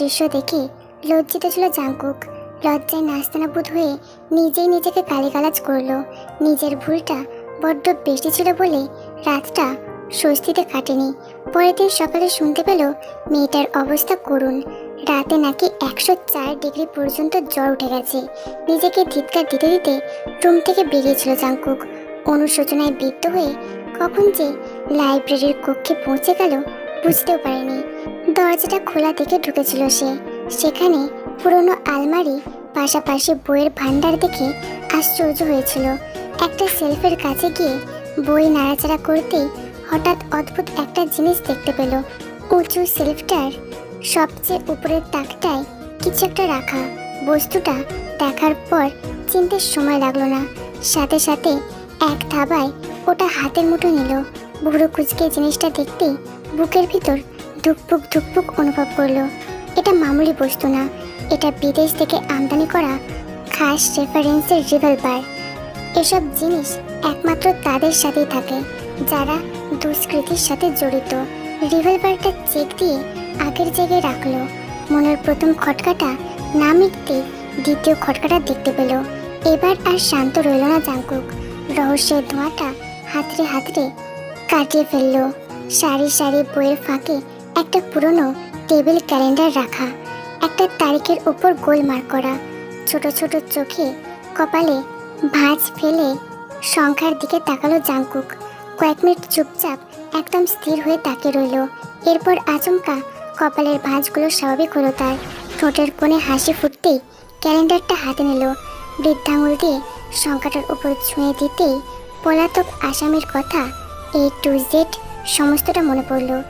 দৃশ্য দেখে লজ্জিত ছিল জাঙ্কুক। লজ্জায় নাস্তানাবুদ হয়ে নিজেই নিজেকে গালিগালাজ করল। নিজের ভুলটা বড্ড বেশি ছিল বলে রাতটা স্বস্তিতে কাটেনি। পরের দিন সকালে শুনতে পেল মেয়েটার অবস্থা করুণ। রাতে নাকি একশো চার ডিগ্রি পর্যন্ত জ্বর উঠে গেছে। নিজেকে ধিৎকার দিতে দিতে রুম থেকে বেরিয়েছিল জাঙ্কুক। অনুশোচনায় বৃদ্ধ হয়ে কখন যে লাইব্রেরির কক্ষে পৌঁছে গেল বুঝতেও পারেনি। দরজাটা খোলা দেখে ঢুকেছিল সে। সেখানে পুরনো আলমারি, পাশাপাশি বইয়ের ভান্ডার দেখে আশ্চর্য হয়েছিল। একটা সেলফের কাছে গিয়ে বই নাড়াচাড়া করতেই হঠাৎ অদ্ভুত একটা জিনিস দেখতে পেল। উঁচু সেলফটার সবচেয়ে উপরের তাকটায় কিছু একটা রাখা। বস্তুটা দেখার পর চিনতে সময় লাগল না। সাথে সাথে এক থাবায় ওটা হাতের মুঠো নিল। বুড়ো কুচকে জিনিসটা দেখতেই বুকের ভিতর ধুকপুক ধুকপুক অনুভব করল। এটা মামুলি বস্তু না, এটা বিদেশ থেকে আমদানি করা খাস রেফারেন্সের রিভলভার এসব জিনিস একমাত্র তাদের সাথেই থাকে, যারা দুষ্কৃতির সাথে জড়িত। রিভলভারটা চেক দিয়ে আগের জায়গায় রাখল। মনের প্রথম খটকাটা না মিটতে দ্বিতীয় খটকাটা দেখতে পেল। এবার আর শান্ত রইল না জাঙ্কুক রহস্যের ধোঁয়াটা হাতড়ে হাতড়ে কাটিয়ে ফেলল। সারি সারি বইয়ের ফাঁকে একটা পুরনো টেবিল ক্যালেন্ডার রাখা, একটা তারিখের উপর গোল মার্ক করা, ছোট ছোট চোখে কপালে ভাঁজ ফেলে সংখ্যার দিকে তাকালো জাঙ্কুক কয়েক মিনিট চুপচাপ একদম স্থির হয়ে তাকিয়ে রইল। এরপর আচমকা কপালের ভাঁজগুলো স্বাভাবিক হলো তার। ঠোঁটের কোণে হাসি ফুটতেই ক্যালেন্ডারটা হাতে নিল। বৃদ্ধাঙ্গুল দিয়ে সংখ্যাটার উপর ছুঁয়ে দিতেই পলাতক আসামির কথা এ টু জেড সমস্তটা মনে পড়ল।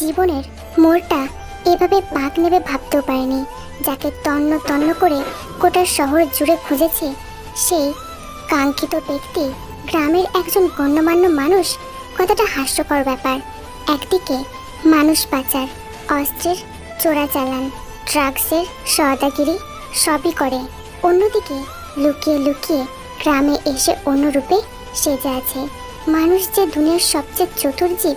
জীবনের মোড়টা এভাবে পাক নেবে ভাবতেও পারেনি। যাকে তন্ন তন্ন করে গোটা শহর জুড়ে খুঁজেছে সেই কাঙ্ক্ষিত ব্যক্তি, গ্রামের একজন গণ্যমান্য মানুষ, কতটা হাস্যকর ব্যাপার। একদিকে মানুষ পাচার, অস্ত্রের চোরাচালান ড্রাগসের সওদাগিরি সবই করে। অন্যদিকে লুকিয়ে লুকিয়ে গ্রামে এসে অন্য রূপে সেজে আছে। মানুষ যে দুনিয়ার সবচেয়ে চতুর জীব,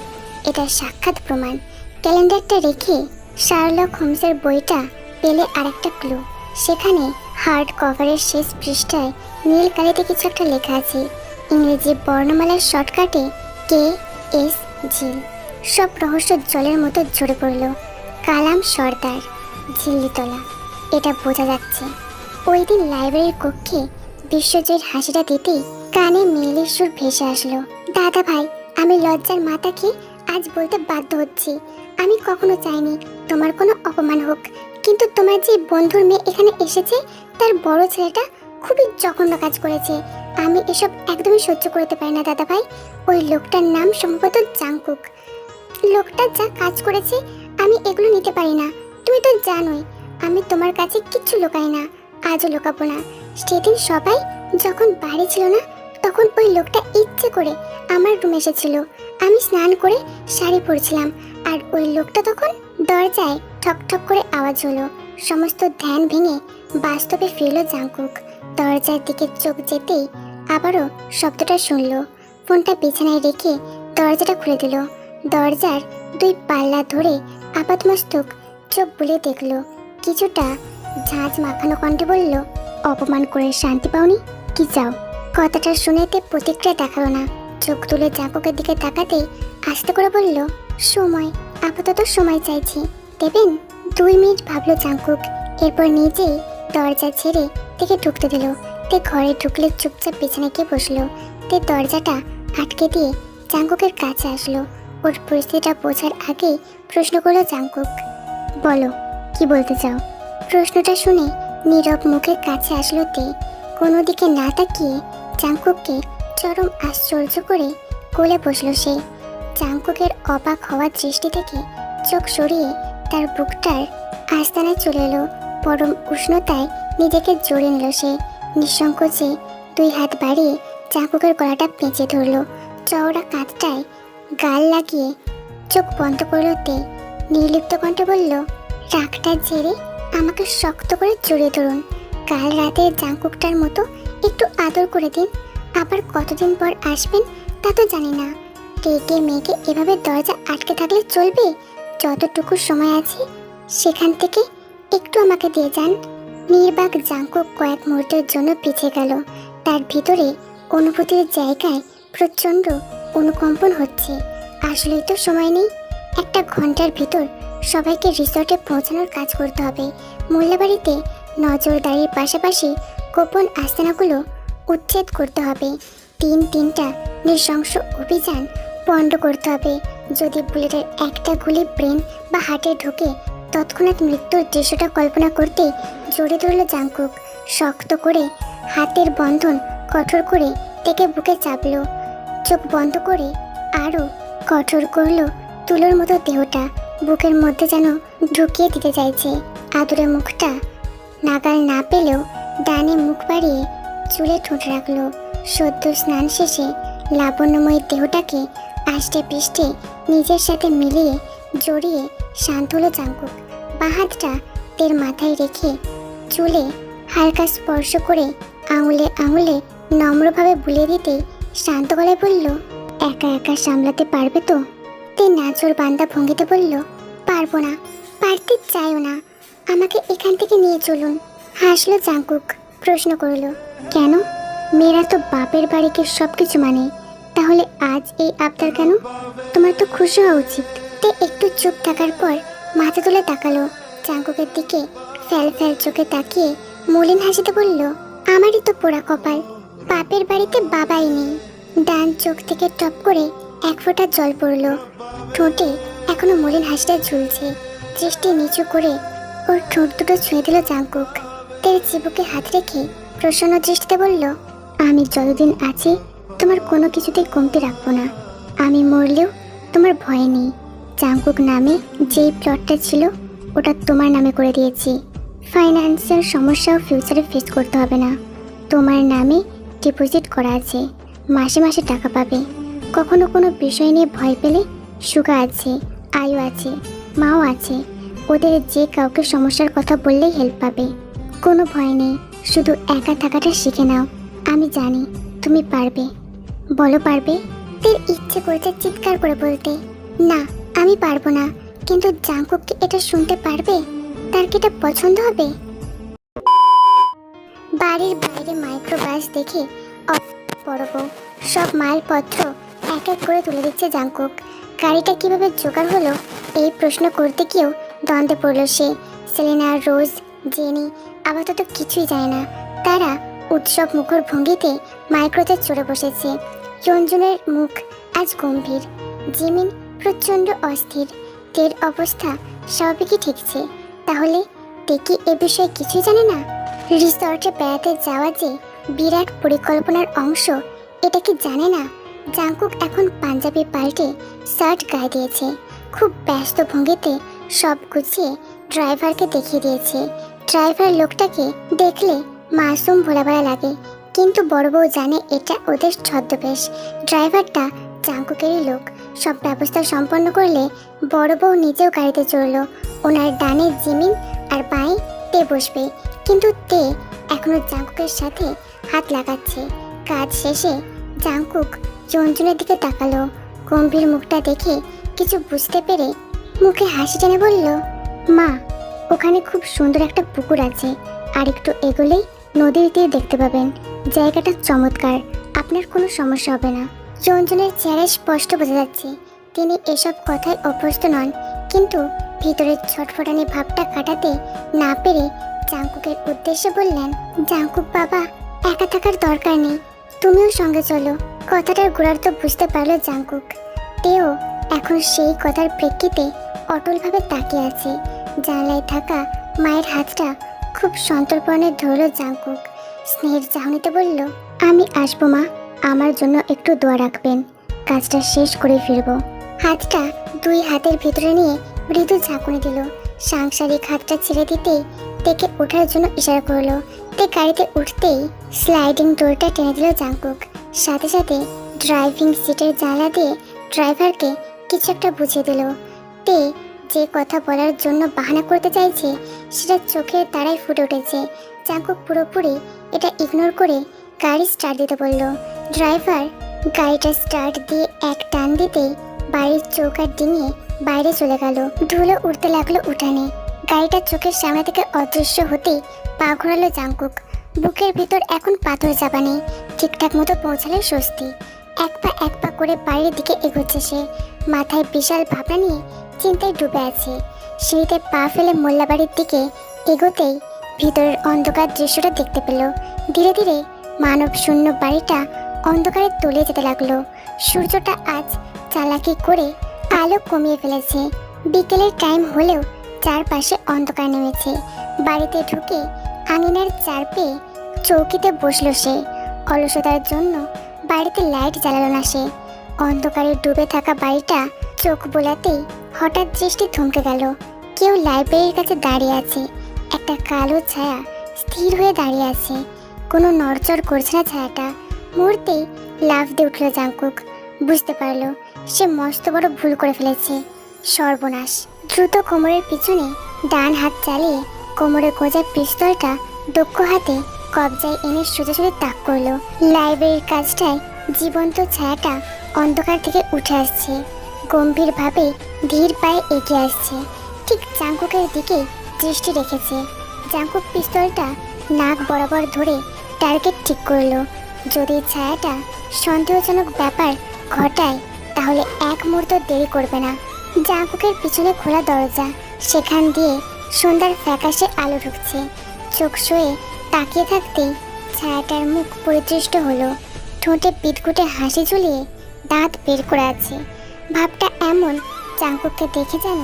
এটা সাক্ষাৎ প্রমাণ। ক্যালেন্ডারটা রেখে শার্লক হোমসের বইটা পেলে আরেকটা ক্লু। সেখানে হার্ড কভারের শেষ পৃষ্ঠায় নীল কালিতে কিছু একটা লেখা আছে। ইংরেজি বর্ণমালার শর্টকাটে কে এস ঝিল। সব রহস্য জলের মতো ঝরে পড়ল। কালাম সর্দার, ঝিল্লিতলা। এটা বোঝা যাচ্ছে। ওই দিন লাইব্রেরির কক্ষে বিশ্বজয়ের হাসিটা দিতেই কানে মেয়েলির সুর ভেসে আসলো। দাদা ভাই, আমি লজ্জার মাতাকে আজ বলতে বাধ্য হচ্ছি। আমি কখনো চাইনি তোমার কোনো অপমান হোক, কিন্তু তোমার যে বন্ধুর মেয়ে এখানে এসেছে, তার বড় ছেলেটা খুবই জঘন্য কাজ করেছে। আমি এসব একদমই সহ্য করতে পারি না, দাদা ভাই। ওই লোকটার নাম সম্ভবত জাংকুক। লোকটা যা কাজ করেছে, আমি এগুলো নিতে পারি না। তুমি তো জানোই, আমি তোমার কাছে কিচ্ছু লোকাই না, আজও লোকাবো না। সেদিন সবাই যখন বাড়ি ছিল না তখন ওই লোকটা ইচ্ছে করে আমার রুমে এসেছিল। আমি স্নান করে শাড়ি পরছিলাম আর ওই লোকটা তখন দরজায় ঠক ঠক করে আওয়াজ হলো। সমস্ত ধ্যান ভেঙে বাস্তবে ফিরল জাঙ্কুক দরজার দিকে চোখ যেতেই আবারও শব্দটা শুনল। ফোনটা বিছানায় রেখে দরজাটা খুলে দিল। দরজার দুই পাল্লা ধরে আপাতমস্তক চোখ বুলে দেখল। কিছুটা ঝাঁঝ মাখানো কণ্ঠে বলল, অপমান করে শান্তি পাওনি? কি চাও? কথাটা শুনেতে প্রতিক্রিয়া দেখাল না। চোখ তুলে জাঁকুকের দিকে তাকাতেই আস্তে করে বলল, সময়, আপাতত সময় চাইছি। দেবেন দুই মিনিট ভাবলো জাঙ্কুক এরপর নিজেই দরজা ছেড়ে থেকে ঢুকতে দিল। তে ঘরে ঢুকলে চুপচাপ বিছানায় গিয়ে বসল। তে দরজাটা আটকে দিয়ে জাঙ্কুকের কাছে আসলো। ওর পরিস্থিতিটা বোঝার আগেই প্রশ্ন করল জাঙ্কুক বলো, কি বলতে চাও? প্রশ্নটা শুনে নীরব মুখের কাছে আসলো তে। কোনো দিকে না তাকিয়ে চাঙ্কুককে চরম আশ্চর্য করে কোলে বসল সে। চাঙ্কুকের অবাক হওয়ার দৃষ্টি থেকে চোখ সরিয়ে তার বুকটার আস্তানায় চলে এলো। পরম উষ্ণতায় নিজেকে জড়িয়ে নিল সে। নিঃসংকোচে দুই হাত বাড়িয়ে চাকুকের গলাটা পেঁচে ধরলো। চওড়া কাঁধটায় গাল লাগিয়ে চোখ বন্ধ করল তে। নির্লিপ্ত কণ্ঠে বলল, রাগটা ঝেড়ে আমাকে শক্ত করে জড়িয়ে ধরুন। কাল রাতে জাঙ্কুকটার মতো একটু আদর করে দিন। আবার কতদিন পর আসবেন তা তো জানি না। রেগে মেয়েকে এভাবে দরজা আটকে থাকলে চলবে? যতটুকু সময় আছে, সেখান থেকে একটু আমাকে দিয়ে যান। নির্বাক জাঙ্কুক কয়েক মুহূর্তের জন্য পিছিয়ে গেল। তার ভিতরে অনুভূতির জায়গায় প্রচণ্ড অনুকম্পন হচ্ছে। আসলেই তো সময় নেই। একটা ঘণ্টার ভিতর সবাইকে রিসর্টে পৌঁছানোর কাজ করতে হবে। মোল্লাবাড়িতে নজরদারির পাশাপাশি গোপন আস্তানাগুলো উচ্ছেদ করতে হবে। তিন তিনটা নৃশংস অভিযান বন্ধ করতে হবে। যদি বুলেটের একটা গুলি ব্রেন বা হার্টে ঢোকে, তৎক্ষণাৎ মৃত্যুর দৃশ্যটা কল্পনা করতে জড়ে ধরল জাঙ্কুক শক্ত করে হাতের বন্ধন কঠোর করে থেকে বুকে চাপলো। চোখ বন্ধ করে আরও কঠোর করল তুলোর মতো দেহটা। বুকের মধ্যে যেন ঢুকিয়ে দিতে চাইছে। আদুরে মুখটা নাগাল না পেলেও ডানে মুখ বাড়িয়ে চুলে ঠোঁট রাখল। সদ্য স্নান শেষে লাবণ্যময়ের দেহটাকে আষ্টে পৃষ্ঠে নিজের সাথে মিলিয়ে জড়িয়ে শান্ত হলো চাঙ্কুক। বাহাতটা তের মাথায় রেখে চুলে হালকা স্পর্শ করে আঙুলে আঙুলে নম্রভাবে বুলিয়ে দিতে শান্ত গলায় বলল, একা একা সামলাতে পারবে তো? তে নাচর বান্দা ভঙ্গিতে বলল, পারব না, পারতে চাইও না। আমাকে এখান থেকে নিয়ে চলুন। হাসলো জাঙ্কুক, প্রশ্ন করল, কেন? মেয়েরা তো বাপের বাড়িকে সব কিছু মানে। তাহলে আজ এই আবদার কেন? তোমার তো খুশি হওয়া উচিত। তে একটু চুপ থাকার পর মাথা তুলে তাকালো চাঙ্কুকের দিকে, ফ্যাল ফ্যাল চোখে তাকিয়ে মলিন হাসিতে বলল, আমারই তো পোড়া কপাল, বাপের বাড়িতে বাবাই নেই। ডান চোখ থেকে টপ করে এক ফোঁটা জল পড়ল। ঠোঁটে এখনও মলিন হাসিটা ঝুলছে। দৃষ্টি নিচু করে ওর ঠোঁট দুটো ছুঁয়ে দিল জাঙ্কুক। তের চিবুকে হাত রেখে প্রসন্ন দৃষ্টিতে বলল, আমি যতদিন আছি, তোমার কোনো কিছুতেই কমতে রাখব না। আমি মরলেও তোমার ভয় নেই। জাঙ্কুক নামে যেই প্লটটা ছিল, ওটা তোমার নামে করে দিয়েছি। ফাইন্যান্সিয়াল সমস্যাও ফিউচারে ফেস করতে হবে না। তোমার নামে ডিপোজিট করা আছে। মাসে মাসে টাকা পাবে। কখনো কোনো বিষয় নিয়ে ভয় পেলে সুগা আছে, আয়ু আছে, মাও আছে। ওদের যে কাউকে সমস্যার কথা বললেই হেল্প পাবে। কোনো ভয় নেই, শুধু একা থাকাটা শিখে নাও। আমি জানি তুমি পারবে। বলো পারবে? তের ইচ্ছে করেছে চিৎকার করে বলতে। না, আমি পারব না। কিন্তু জাঙ্কুক কি এটা শুনতে পারবে? তার কি এটা পছন্দ হবে? বাড়ির বাইরে মাইক্রোবাস দেখে বড় সব মালপত্র এক এক করে তুলে দিচ্ছে জাঙ্কুক গাড়িটা কীভাবে জোগাড় হলো? এই প্রশ্ন করতে গিয়েও দ্বন্দ্বে পড়ল সে। সেলেনা, রোজ, জেনি আপাতত কিছুই জানে না। তারা উৎসব মুখর ভঙ্গিতে মাইক্রোতে চড়ে বসেছে। রঞ্জনের মুখ আজ গম্ভীর। জিমিন প্রচণ্ড অস্থির। তের অবস্থা স্বাভাবিকই ঠেকছে। তাহলে তে কি এ বিষয়ে কিছুই জানে না? রিসর্টে বেড়াতে যাওয়া যে বিরাট পরিকল্পনার অংশ, এটা কি জানে না? জাঙ্কুক এখন পাঞ্জাবি পাল্টে শার্ট গায়ে দিয়েছে। খুব ব্যস্ত ভঙ্গিতে সব গুছিয়ে ড্রাইভারকে দেখিয়ে দিয়েছে। ড্রাইভার লোকটাকে দেখলে মাসুম ভোলা ভোলাভালা লাগে। কিন্তু বড় বউ জানে এটা ওদের ছদ্মবেশ। ড্রাইভারটা জাঙ্কুকেরই লোক। সব ব্যবস্থা সম্পন্ন করলে বড় বউ নিজেও গাড়িতে চড়লো। ওনার ডানে জিমিন আর বাঁয়ে তে বসবে। কিন্তু তে এখনও জাঙ্কুকের সাথে হাত লাগাচ্ছে। কাজ শেষে জাঙ্কুক চঞ্চনের দিকে তাকালো। গম্ভীর মুখটা দেখে কিছু বুঝতে পেরে মুখে হাসি টেনে বলল, মা ওখানে খুব সুন্দর একটা পুকুর আছে। আর একটু এগোলেই নদীর তীর দেখতে পাবেন। জায়গাটা চমৎকার। আপনার কোনো সমস্যা হবে না। চঞ্চনের চেহারা স্পষ্ট বোঝা যাচ্ছে। তিনি এসব কথায় অভ্যস্ত নন। কিন্তু ভিতরের ছটফটানি ভাবটা কাটাতে না পেরে জাঙ্কুকের উদ্দেশ্যে বললেন, জাঙ্কুক বাবা, একা থাকার দরকার নেই। তুমিও সঙ্গে চলো। কথাটার গোড়ার তো বুঝতে পারল জাঙ্কুক। তেও এখন সেই কথার প্রেক্ষিতে অটলভাবে তাকিয়ে আছে। জানলায় থাকা মায়ের হাতটা খুব সন্তর্পণে ধরল জাঙ্কুক স্নেহের চাহনিতে বলল, আমি আসব মা, আমার জন্য একটু দোয়া রাখবেন। কাজটা শেষ করে ফিরবো। হাতটা দুই হাতের ভিতরে নিয়ে মৃদু ঝাঁকুনি দিল। সাংসারিক হাতটা ছেড়ে দিতেই তেকে ওঠার জন্য ইশারা করল। তে গাড়িতে উঠতেই স্লাইডিং ডোরটা টেনে দিল জাঙ্কুক সাথে সাথে ড্রাইভিং সিটের জানলা দিয়ে ড্রাইভারকে কিছু একটা বুঝিয়ে দিল। তে যে কথা বলার জন্য বাহানা করতে চাইছে, সেটা চোখের তারাই ফুটে উঠেছে। জাঙ্কুক পুরোপুরি এটা ইগনোর করে গাড়ি স্টার্ট দিতে বলল। ড্রাইভার গাড়িটা স্টার্ট দিয়ে এক টান দিতেই বাড়ির চৌকার ডিঙিয়ে বাইরে চলে গেল। ধুলো উঠতে লাগল উঠানে। গাড়িটা চোখের সামনে থেকে অদৃশ্য হতেই পা ঘোরালো জাঙ্কুক বুকের ভিতর এখন পাথর চাপা নেই ঠিকঠাক মতো পৌঁছালে স্বস্তি। এক পা এক পা করে বাড়ির দিকে এগোচ্ছে সে। মাথায় বিশাল ভাবনা নিয়ে চিন্তায় ডুবে আছে। সিঁড়িতে পা ফেলে মোল্লাবাড়ির দিকে এগোতেই ভিতরের অন্ধকার দৃশ্যটা দেখতে পেল। ধীরে ধীরে মানব শূন্য বাড়িটা অন্ধকারে তলিয়ে যেতে লাগল। সূর্যটা আজ চালাকি করে আলো কমিয়ে ফেলেছে। বিকেলের টাইম হলেও চারপাশে অন্ধকার নেমেছে। বাড়িতে ঢুকে আঙিনার চার পেয়ে চৌকিতে বসল সে। অলসতার জন্য বাড়িতে লাইট জ্বালালো না সে। অন্ধকারে ডুবে থাকা বাড়িটা চোখ বোলাতেই হঠাৎ দৃষ্টি থমকে গেল। কেউ লাইব্রেরির কাছে দাঁড়িয়ে আছে। একটা কালো ছায়া স্থির হয়ে দাঁড়িয়ে আছে। কোনো নড়চড় করছে না ছায়াটা। মুহূর্তেই লাফ দিয়ে উঠল জাঙ্কুক বুঝতে পারল, সে মস্ত বড় ভুল করে ফেলেছে। সর্বনাশ। দ্রুত কোমরের পিছনে ডান হাত চালিয়ে কোমরে গোজা পিস্তলটা দক্ষ হাতে কবজায় এনে সোজাসুজি তাক করল। লাইব্রেরির কাজটায় জীবন্ত ছায়াটা অন্ধকার থেকে উঠে আসছে। গম্ভীরভাবে ধীর পায়ে এগিয়ে আসছে। ঠিক জাঙ্কুকের দিকে দৃষ্টি রেখেছে। জাঙ্কুক পিস্তলটা নাক বরাবর ধরে টার্গেট ঠিক করল। যদি ছায়াটা সন্দেহজনক ব্যাপার ঘটায়, তাহলে এক মুহূর্ত দেরি করবে না। জাঙ্কুকের পিছনে খোলা দরজা, সেখান দিয়ে সন্ধ্যার ফ্যাকাশে আলো ঢুকছে। চোখ শুয়ে তাকিয়ে থাকতেই ছায়াটার মুখ পরিদৃষ্ট হলো। ঠোঁটে পিটকুটে হাসি ঝুলিয়ে দাঁত বের করে আছে। ভাবটা এমন জাঙ্কুককে দেখে যেন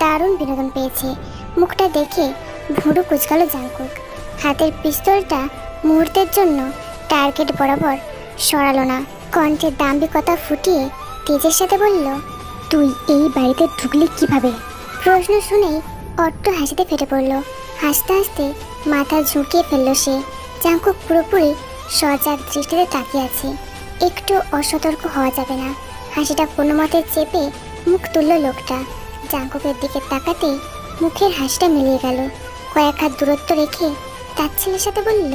দারুণ বিনোদন পেয়েছে। মুখটা দেখে ভুরু কুচকালো জাঙ্কুক হাতের পিস্তলটা মুহূর্তের জন্য টার্গেট বরাবর সরালো না। কণ্ঠে দাম্ভিকতা ফুটিয়ে তেজের সাথে বলল, তুই এই বাড়িতে ঢুকলি কীভাবে? প্রশ্ন শুনেই অট্ট হাসিতে ফেটে পড়ল। হাসতে হাসতে মাথা ঝুঁকিয়ে ফেলল সে। জাঙ্কুক পুরোপুরি সজাগ দৃষ্টিতে তাকিয়ে আছে। একটু অসতর্ক হওয়া যাবে না। হাসিটা কোনো মতে চেপে মুখ তুলল লোকটা। জাঙ্কুকের দিকে তাকাতে মুখের হাসিটা মিলিয়ে গেল। কয়েক হাত দূরত্ব রেখে তার ছেলের সাথে বলল,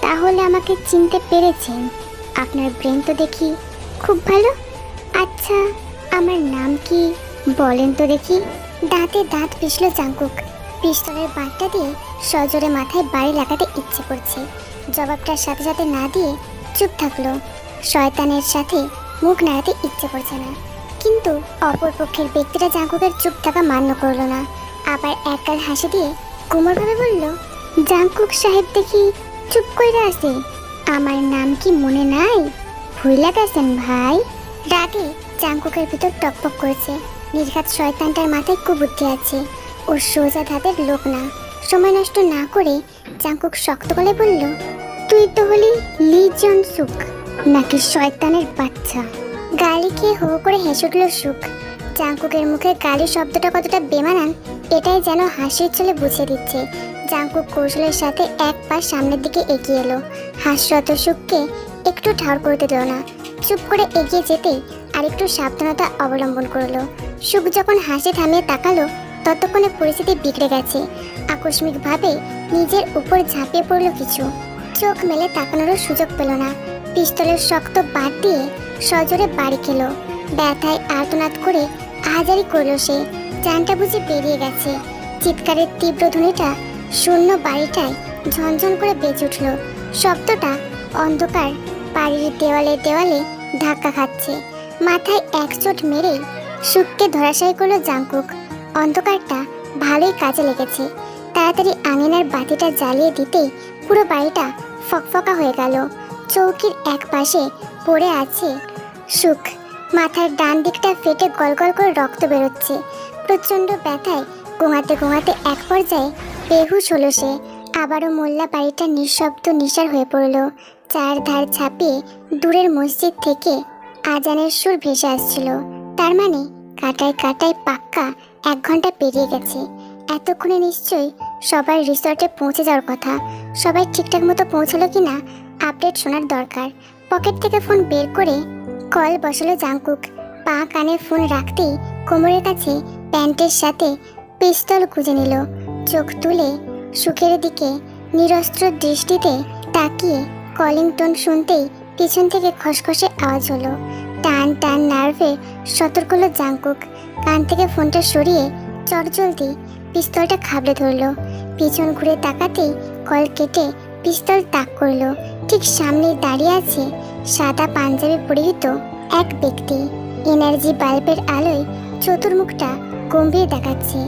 তাহলে আমাকে চিনতে পেরেছেন। আপনার ব্রেন তো দেখি খুব ভালো। আচ্ছা আমার নাম কি বলেন তো দেখি। দাঁতে দাঁত পিষল জাঙ্কুক। পিস্তলের বাঁটটা দিয়ে সজোরে মাথায় বাড়ি লাগাতে ইচ্ছে করছে। জবাবটার সাথে সাথে না দিয়ে চুপ থাকল। শয়তানের সাথে মুখ নাড়াতে ইচ্ছে করছে না। কিন্তু অপর পক্ষের ব্যক্তিটা জাঙ্কুকের চুপ থাকা মান্য করল না। আবার একগাল হাসি দিয়ে কোমরভাবে বলল, জাঙ্কুক সাহেব দেখি চুপ করে আছে। আমার নাম কি মনে নাই? ভুইলা গেছেন ভাই? রাগে জাঙ্কুকের ভিতর টকপক করেছে। নির্ঘাত শয়তানটার মাথায় কুবুদ্ধি আছে। ওর সোজা ধাতের লোক না। সময় নষ্ট না করে জাঙ্কুক শক্ত গলায় বলল, তুই তো হলি লি জন সুক। নাকি শয়তানের বাচ্চা? গালি খেয়ে হো করে হেসে উঠল সুখ। জাঙ্কুকের মুখে গালি শব্দটা কতটা বেমানান, এটাই যেন হাসির চলে বুঝিয়ে দিচ্ছে। জাঙ্কুক কৌশলের সাথে এক পা সামনের দিকে এগিয়ে এলো। হাস্যত সুখকে একটু ঠাড় করতে দিল না। চুপ করে এগিয়ে যেতেই আরেকটু সাবধানতা অবলম্বন করল। সুখ যখন হাসি থামিয়ে তাকালো, ততক্ষণে পরিস্থিতি বিগড়ে গেছে। আকস্মিকভাবে নিজের উপর ঝাঁপিয়ে পড়ল কিছু। চোখ মেলে তাকানোরও সুযোগ পেল না। পিস্তলের শক্ত বাদ দিয়ে সজোরে বাড়ি খেলো। ব্যথায় আর্তনাদ করে আহাজারি করল সে। জানটা বুঝে বেরিয়ে গেছে। চিৎকারের তীব্র ধ্বনিটা শূন্য বাড়িটায় ঝনঝন করে বেজে উঠল। শব্দটা অন্ধকার, বাড়ির দেওয়ালে দেওয়ালে ধাক্কা খাচ্ছে। মাথায় এক চোট মেরেই সুখকে ধরাশায়ী করল জাঙ্কুক অন্ধকারটা ভালোই কাজে লেগেছে। তাড়াতাড়ি আঙিনার বাতিটা জ্বালিয়ে দিতেই পুরো বাড়িটা ফকফকা হয়ে গেল। চৌকির এক পাশে পড়ে আছে সুখ। মাথার ডান দিকটা ফেটে গলগল করে রক্ত বেরোচ্ছে। প্রচণ্ড ব্যথায় গোঙাতে গোঙাতে এক পর্যায়ে বেহুশ হলো সে। আবারও মোল্লা বাড়িটা নিঃশব্দ নিশার হয়ে পড়ল। চার ধার ছাপিয়ে দূরের মসজিদ থেকে আজানের সুর ভেসে আসছিল। তার মানে কাটায় কাটায় পাক্কা এক ঘণ্টা পেরিয়ে গেছে। এতক্ষণে নিশ্চয়ই সবার রিসর্টে পৌঁছে যাওয়ার কথা। সবাই ঠিকঠাক মতো পৌঁছালো কি না আপডেট শোনার দরকার। পকেট থেকে ফোন বের করে কল বসালো জাঙ্কুক পা কানে ফোন রাখতেই কোমরের কাছে প্যান্টের সাথে পিস্তল গুঁজে নিল। চোখ তুলে সুখের দিকে, নিরস্ত্র দৃষ্টিতে তাকিয়ে কলিং টোন শুনতেই পিছন থেকে খসখসে আওয়াজ হলো। টান টান নার্ভে সতর্ক হলো জাঙ্কুক কান থেকে ফোনটা সরিয়ে চটজলদি পিস্তলটা খাবড়ে ধরলো। পিছন ঘুরে তাকাতেই কল কেটে পিস্তল তাক করল। ঠিক সামনে দাঁড়িয়ে আছে সাদা পাঞ্জাবি পরিহিত এক ব্যক্তি। এনার্জি বাল্বের আলোয় চতুর্মুখটা গম্ভীর দেখাচ্ছে।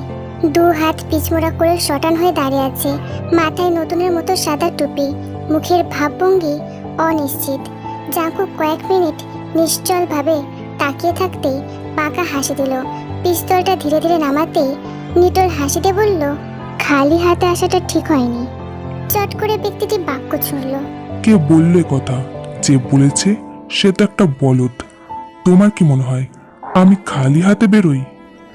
দু হাত পিছমোড়া করে শটান হয়ে দাঁড়িয়ে আছে। মাথায় নতুনের মতো সাদা টুপি। মুখের ভাবভঙ্গি অনিশ্চিত। জাঁকু কয়েক মিনিট নিশ্চলভাবে তাকিয়ে থাকতেই পাকা হাসি দিল। পিস্তলটা ধীরে ধীরে নামাতে নিটল হাসিতে বলল খালি হাতে আসাটা ঠিক হয়নি। চট করে ব্যক্তিটি বাক্য ছুড়ল। কে বললে কথা? যে বলেছে সে তো একটা বলদ। তোমার কি মনে হয় আমি খালি হাতে বেরোই?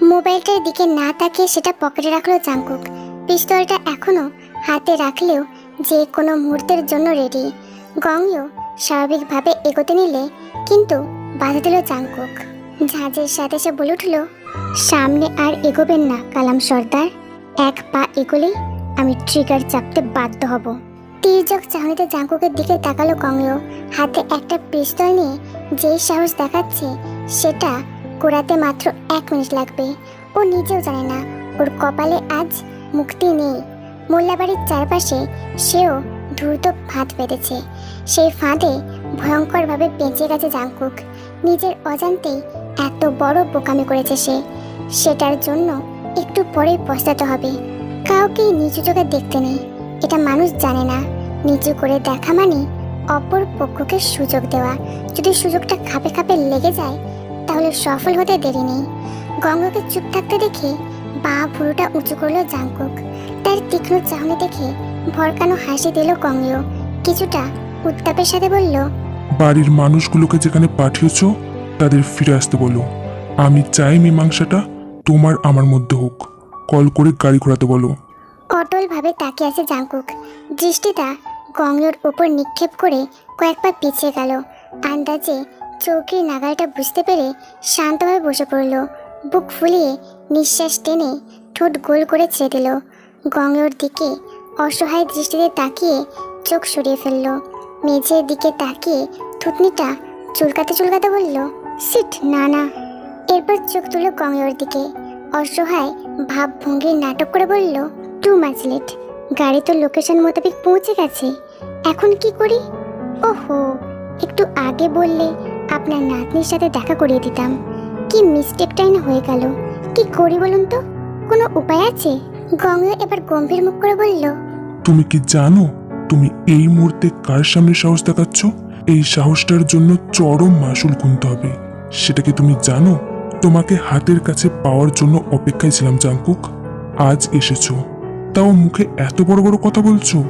মোবাইলটার দিকে না তাকিয়ে সেটা পকেটে রাখল জাঙ্কুক পিস্তলটা এখনও হাতে রাখলেও যে কোনো মুহূর্তের জন্য রেডি গংও স্বাভাবিকভাবে এগোতে নিলে কিন্তু বাধা দিল জাঙ্কুক ঝাঁঝের সাথে সে বলে উঠল সামনে আর এগোবেন না, কালাম সর্দার। এক পা এগোলেই আমি ট্রিগার চাপতে বাধ্য হব। তীর্যক চাহনিতে জাঙ্কুকের দিকে তাকালো কংও হাতে একটা পিস্তল নিয়ে যেই সাহস দেখাচ্ছে, সেটা কোরাতে মাত্র এক মিনিট লাগবে। ও নিজেও জানে না, ওর কপালে আজ মুক্তি নেই। মোল্লাবাড়ির চারপাশে সেও দ্রুত ফাঁদ পেতেছে সেই ফাঁদে ভয়ঙ্করভাবে বেঁচে গেছে জাঙ্কুক। নিজের অজান্তেই এত বড় বোকামি করেছে সে। সেটার জন্য একটু পরেই পস্তাতে হবে। কাউকেই নিচু চোখে দেখতে নেই। এটা মানুষ জানে না। নিচু করে দেখা মানে অপর পক্ষকে সুযোগ দেওয়া। যদি সুযোগটা খাপে খাপে লেগে যায়, তাহলে সফল হতে দেরি নেই। গঙ্গাকে চুপ থাকতে দেখে বা ভুরুটা উঁচু করল জাংকুক। তার তীক্ষ্ণ চাহনি দেখে ভরকানো হাসি দিল গঙ্গীয় কিছুটা উত্তাপের সাথে বলল, বাড়ির মানুষগুলোকে যেখানে পাঠিয়েছ, তাদের ফিরে আসতে বলো। আমি চাই মীমাংসাটা তোমার আমার মধ্যে হোক। কল করে গাড়ি ঘোরাতে বলো। অটলভাবে তাকিয়ে আছে জাঙ্কুক। দৃষ্টিটা গঙ্গের উপর নিক্ষেপ করে কয়েকবার পিছিয়ে গেল। আন্দাজে চৌকির নাগালটা বুঝতে পেরে শান্তভাবে বসে পড়ল। বুক ফুলিয়ে নিঃশ্বাস টেনে ঠোঁট গোল করে ছেড়ে দিল। গঙ্গের দিকে অসহায় দৃষ্টিতে তাকিয়ে চোখ সরিয়ে ফেলল। মেঝের দিকে তাকিয়ে থুতনিটা চুলকাতে চুলকাতে বলল, সিট, না না। এরপর চোখ তুলল গঙ্গের দিকে। অসহায়, ভাবভঙ্গির নাটক করে বলল, টু মাচ লেট গাড়ি তো লোকেশন মোতাবেক পৌঁছে গেছে। এখন কি করি? ওহো, একটু আগে বললে আপনার নাতনির সাথে দেখা করিয়ে দিতাম। কি মিস্টেকটাই না হয়ে গেল। কি করি বলুন তো? কোনো উপায় আছে? গঙ্গা এবার গম্ভীর মুখ করে বলল, তুমি কি জানো তুমি এই মুহূর্তে কার সামনে সাহস দেখাচ্ছ? এই সাহসটার জন্য চরম মাসুল গুনতে হবে। সেটা কি তুমি জানো? তোমাকে হাতের কাছে পাওয়ার জন্য অপেক্ষায় ছিলাম জাঙ্কুক আজ এসেছ। তাও মুখে এত বড় বড় কথা বলছো?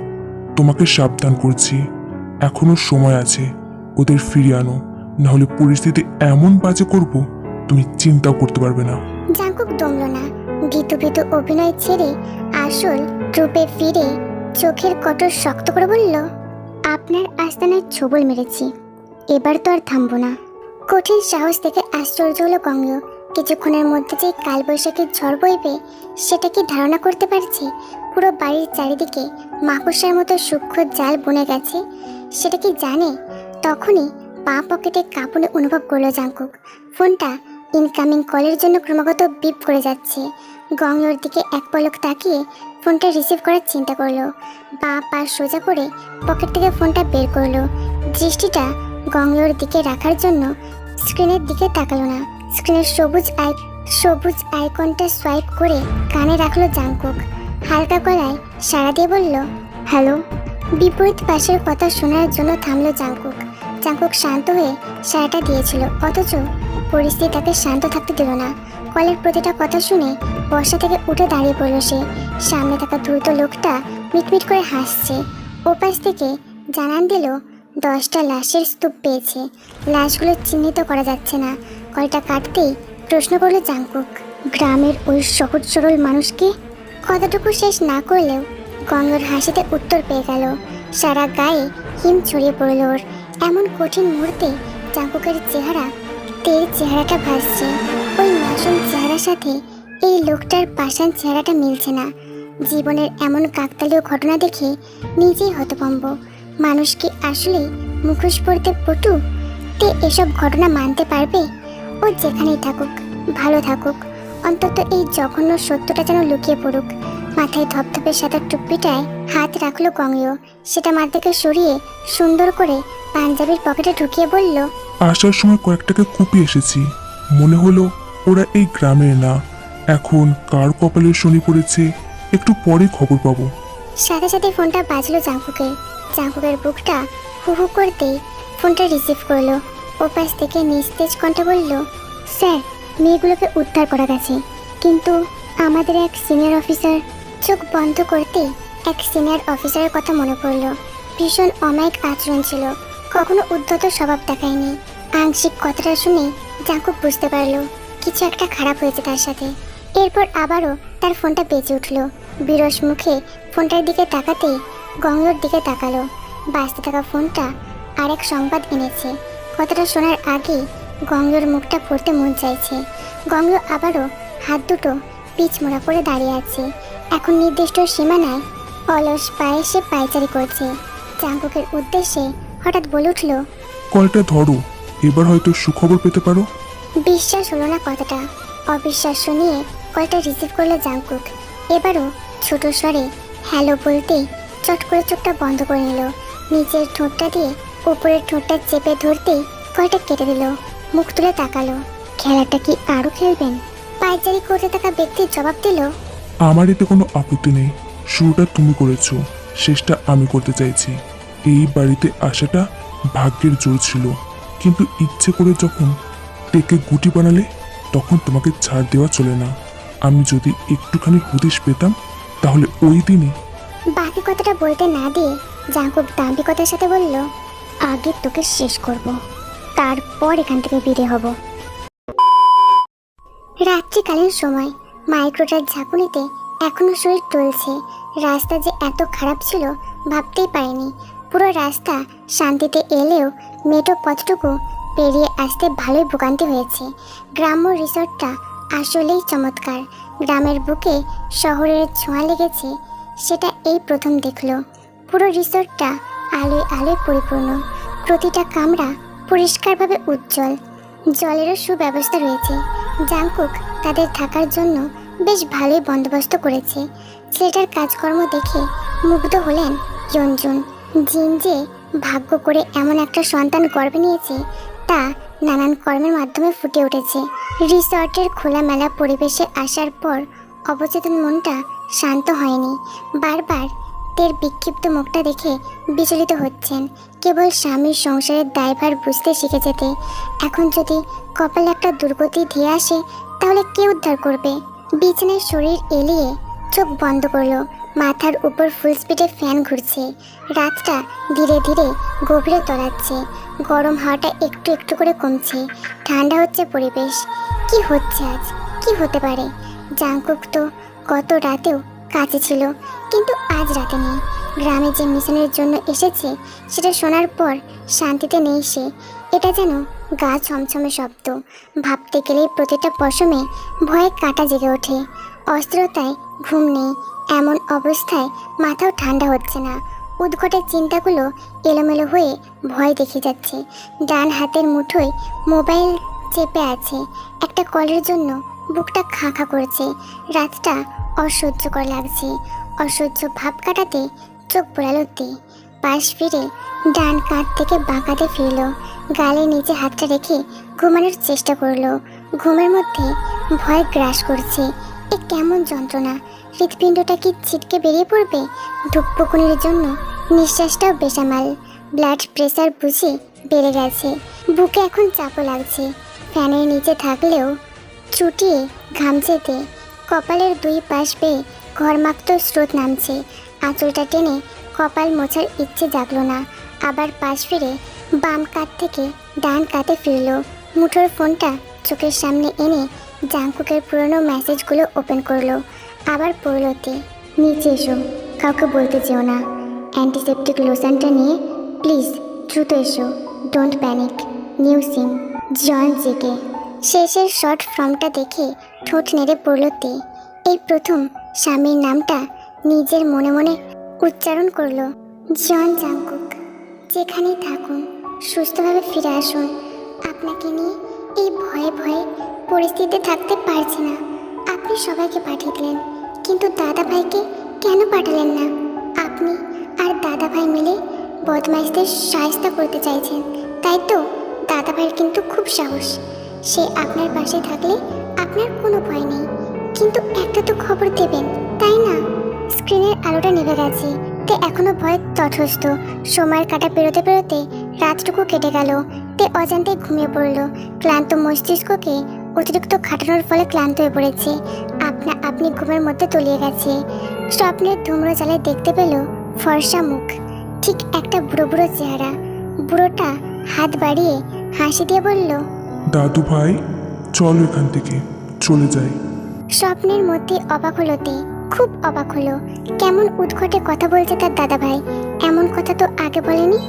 তোমাকে সাবধান করছি। এখনও সময় আছে। ওদের ফিরিয়ে আনো। নাহলে পরিস্থিতি এমন বাজে করব, তুমি চিন্তাও করতে পারবে না। জাঙ্কুক দমল না। ভীতু অভিনয় ছেড়ে আসল ট্রুপে ফিরে চোখের কটর শক্ত করে বলল, আপনার আস্তানায় ছবল মেরেছি। এবার তো আর থামবো না। কঠিন সাহস থেকে আশ্চর্য হলো গঙ্গ কিছুক্ষণের মধ্যে যে কালবৈশাখীর ঝড় বইবে, সেটা কি ধারণা করতে পারছে? পুরো বাড়ির চারিদিকে মাকড়সার মতো সূক্ষ্ম জাল বনে গেছে। সেটা কি জানে? তখনই পা পকেটে কাঁপুনে অনুভব করল জাঙ্কুক ফোনটা ইনকামিং কলের জন্য ক্রমাগত বিপ করে যাচ্ছে। গঙ্গর দিকে এক পলক তাকিয়ে ফোনটা রিসিভ করার চিন্তা করল। বা পা সোজা করে পকেট থেকে ফোনটা বের করল। দৃষ্টিটা গঙ্গর দিকে রাখার জন্য স্ক্রিনের দিকে তাকালো না। স্ক্রিনের সবুজ আই সবুজ আইকনটা সোয়াইপ করে কানে রাখল জাংকুক। হালকা গলায় সাড়া দিয়ে বলল, হ্যালো। বিপরীত পাশের কথা শোনার জন্য থামলো জাংকুক। জাংকুক শান্ত হয়ে সারাটা দিয়েছিল, অথচ পরিস্থিতি তাকে শান্ত থাকতে দিল না। কলের প্রতিটা কথা শুনে বর্ষা থেকে উঠে দাঁড়িয়ে পড়ল সে। সামনে থাকা দ্রুত লোকটা মিটমিট করে হাসছে। ওপাশ থেকে জানান দিল দশটা লাশের স্তূপ পেয়েছে। লাশগুলো চিহ্নিত করা যাচ্ছে না। কলটা কাটতেই প্রশ্ন করল জাংকুক। গ্রামের ওই সহজ সরল মানুষকে কতটুকু শেষ না করলেও গঙ্গর হাসিতে উত্তর পেয়ে গেল। সারা গায়ে হিম ছড়িয়ে পড়ল ওর। এমন কঠিন মুহূর্তে জাঙ্কুকের চেহারা, তের চেহারাটা ভাসছে। ওই মাসুম চেহারার সাথে এই লোকটার পাষাণ চেহারাটা মিলছে না। জীবনের এমন কাকতালীয় ঘটনা দেখে নিজেই হতভম্ব। মানুষ কি আসলে মুখোশ পড়তে পটু? তে এসব ঘটনা মানতে পারবে? ও যেখানেই থাকুক, ভালো থাকুক, অন্তত এই জঘন্য সত্যটা যেন লুকিয়ে পড়ুক। মাথায় ধপধপে সাদা টুপিটায় হাত রাখল গঙ্গীয়। সেটা মার থেকে সরিয়ে সুন্দর করে পাঞ্জাবির পকেটে ঢুকিয়ে বলল, আসার সময় কয়েকটাকে কুপি এসেছি। মনে হলো ওরা এই গ্রামের না। এখন কার কপালে শনি পড়েছে, একটু পরে খবর পাবো। সাথে সাথে ফোনটা বাজলো জাঙ্কুকের। জাঙ্কুকের বুকটা হু হু ফোনটা রিসিভ করল। ওপাশ থেকে নিস্তেজ কণ্ঠে বলল, স্যার, মেয়েগুলোকে উদ্ধার করা গেছে। কিন্তু আমাদের এক সিনিয়র অফিসার চোখ বন্ধ করতেই এক সিনিয়র অফিসারের কথা মনে পড়ল। ভীষণ অমায়িক আচরণ ছিল। কখনো উদ্ধত স্বভাব দেখায়নি। আংশিক কথাটা শুনে জাঙ্কুক বুঝতে পারল, কিছু একটা খারাপ হয়েছে তার সাথে। এরপর আবারও তার ফোনটা বেঁচে উঠল। বিরস মুখে ফোনটার দিকে তাকাতেই গঙ্গর দিকে তাকালো। বাঁচতে থাকা ফোনটা আরেক সংবাদ এনেছে। কথাটা শোনার আগেই গঙ্গর মুখটা পড়তে মন চাইছে। গঙ্গ আবারও হাত দুটো পিচ মোড়া করে দাঁড়িয়ে আছে। এখন নির্দিষ্ট সীমানায় অলস পায়ে সে পায়চারি করছে। চাঙ্কুকের উদ্দেশ্যে হঠাৎ বলে উঠল কলটা ধরো এবার হয়তো সুখবর পেতে পারো। বিশ্বাস হলো না কথাটা। অবিশ্বাস শুনিয়ে কলটা রিসিভ করল জাংকুক। এবারও ছোট স্বরে হ্যালো বলতেই চট করে চোখটা বন্ধ করে নিল। নিচের ঠোঁটটা দিয়ে উপরের ঠোঁটটা চেপে ধরতেই কলটা কেটে দিল। মুখ তুলে তাকালো। খেলাটা কি আরও খেলবেন? পায়চারি করতে থাকা ব্যক্তির জবাব দিল আমার এতে কোনো আপত্তি নেই। শুরুটা তুমি করেছ, শেষটা আমি করতে চাইছি। এই বাড়িতে আসাটা ভাগ্যের জোর ছিল। কিন্তু ইচ্ছে করে যখন টেকে গুটি বানালে তখন তোমাকে ছাড় দেওয়া চলে না। আমি যদি একটুখানি হদিশ পেতাম, তাহলে ওই দিনই বাকি কথাটা বলতে না দিয়ে জাঙ্কুক দাম্ভিকতার সাথে বলল, আগে তোকে শেষ করব, তারপর এখান থেকে বেরিয়ে হব। রাত্রিকালীন সময় মাইক্রোটার ঝাঁকুনিতে এখনও শরীর টলছে। রাস্তা যে এত খারাপ ছিল ভাবতেই পারিনি। পুরো রাস্তা শান্তিতে এলেও মেটো পথটুকু পেরিয়ে আসতে ভালোই ভোগান্তি হয়েছে। গ্রাম্য রিসর্টটা আসলেই চমৎকার। গ্রামের বুকে শহরের ছোঁয়া লেগেছে, সেটা এই প্রথম দেখল। পুরো রিসর্টটা আলোয় আলোয় পরিপূর্ণ। প্রতিটা কামরা পরিষ্কারভাবে উজ্জ্বল। জলেরও সুব্যবস্থা রয়েছে। জাংকুক তাদের থাকার জন্য বেশ ভালোই বন্দোবস্ত করেছে। ছেলেটার কাজকর্ম দেখে মুগ্ধ হলেন ইয়ঞ্জুন জিন যে ভাগ্য করে এমন একটা সন্তান গর্ভে নিয়েছে, তা নানান কর্মের মাধ্যমে ফুটে উঠেছে। রিসর্টের খোলামেলা পরিবেশে আসার পর অবচেতন মনটা শান্ত হয়নি। বারবার তের বিক্ষিপ্ত মুখটা দেখে বিচলিত হচ্ছেন। কেবল স্বামীর সংসারের দায়ভার বুঝতে শিখে যেতে। এখন যদি কপালে একটা দুর্গতি ধেয়ে আসে, তাহলে কে উদ্ধার করবে? বিছানায় শরীর এলিয়ে চোখ বন্ধ করল। মাথার উপর ফুল স্পিডে ফ্যান ঘুরছে। রাতটা ধীরে ধীরে গভীরে তলাচ্ছে। গরম হাওয়াটা একটু একটু করে কমছে। ঠান্ডা হচ্ছে পরিবেশ। কি হচ্ছে আজ? কি হতে পারে? জাংকুক তো গত রাতেও কাছে ছিল, কিন্তু আজ রাতে নেই। গ্রামে যে মিশনের জন্য এসেছে, সেটা শোনার পর শান্তিতে নেই সে। এটা যেন গা ছমছমে শব্দ। ভাবতে গেলেই প্রতিটা পশমে ভয়ে কাটা জেগে ওঠে। অস্থিরতায় ঘুম নেই। এমন অবস্থায় মাথাও ঠান্ডা হচ্ছে না। উদ্ঘটের চিন্তাগুলো এলোমেলো হয়ে ভয় দেখে যাচ্ছে। ডান হাতের মুঠোয় মোবাইল চেপে আছে। একটা কলের জন্য বুকটা খাঁ খাঁ করছে। রাতটা অসহ্যকর লাগছে। অসহ্য ভাব কাটাতে চোখ বোলালো তে। পাশ ফিরে ডান কাঁধ থেকে বাঁকাতে ফিরল। গালে নিচে হাতটা রেখে ঘুমানোর চেষ্টা করল। ঘুমের মধ্যে ভয় গ্রাস করছে। এ কেমন যন্ত্রণা! হৃৎপিণ্ডটা কি ছিটকে বেরিয়ে পড়বে? ধূপকুনির জন্য নিঃশ্বাসটাও বেসামাল। ব্লাড প্রেসার বুঝে বেড়ে গেছে। বুকে এখন চাপও লাগছে। ফ্যানের নিচে থাকলেও চুটিয়ে ঘামছেতে কপালের দুই পাশ বেয়ে ঘরমাক্ত স্রোত নামছে। আঁচলটা টেনে কপাল মোছার ইচ্ছে জাগলো না। আবার পাশ ফিরে বাম কাত থেকে ডান কাতে ফিরল। মুঠোর ফোনটা চোখের সামনে এনে জাংকুকের পুরনো মেসেজগুলো ওপেন করল। আবার পড়লতে। নিচে এসো, কাউকে বলতে চেও না। অ্যান্টিসেপটিক লোশনটা নিয়ে প্লিজ দ্রুত এসো। ডোন্ট প্যানিক নিউ সিম জন জেকে শেষের শর্ট ফর্মটা দেখে ঠোঁট নেড়ে পড়ল তে এই প্রথম স্বামীর নামটা নিজের মনে মনে উচ্চারণ করল জন জাংকুক যেখানেই থাকুন, সুস্থভাবে ফিরে আসুন। আপনাকে নিয়ে এই ভয়ে ভয়ে পরিস্থিতিতে থাকতে পারছি না। আপনি সবাইকে পাঠিয়ে দিলেন। কিন্তু দাদা ভাইকে কেন পাঠালেন না? আপনি আর দাদা ভাই মিলে বদমাইশদের সাহায্য করতে চাইছেন, তাই তো? দাদা ভাইয়ের কিন্তু খুব সাহস। সে আপনার পাশে থাকলে আপনার কোনো ভয় নেই। কিন্তু একটা তো খবর দেবেন, তাই না? স্ক্রিনের আলোটা নেভে গেছে, তে এখনও ভয় তটস্থ সময়ের কাটা পেরোতে পেরোতে রাতটুকু কেটে গেল, তে অজান্তে ঘুমিয়ে পড়ল। ক্লান্ত মস্তিষ্ককে অতিরিক্ত খাটানোর ফলে ক্লান্ত হয়ে পড়েছে। আপনা আপনি ঘুমের মধ্যে তলিয়ে গেছে। স্বপ্নের ধুমরো জালে দেখতে পেল ফর্সা মুখ। ঠিক একটা বুড়ো বুড়ো চেহারা। বুড়োটা হাত বাড়িয়ে হাসি দিয়ে বলল দাদু ভাই চলো এখান থেকে চলে যাই। স্বপ্নের মধ্যে অবাক হলো তে খুব অবাক হলো। কেমন উদ্ঘটে কথা বলছে তার দাদা ভাই? এমন কথা তো আগে বলেনি?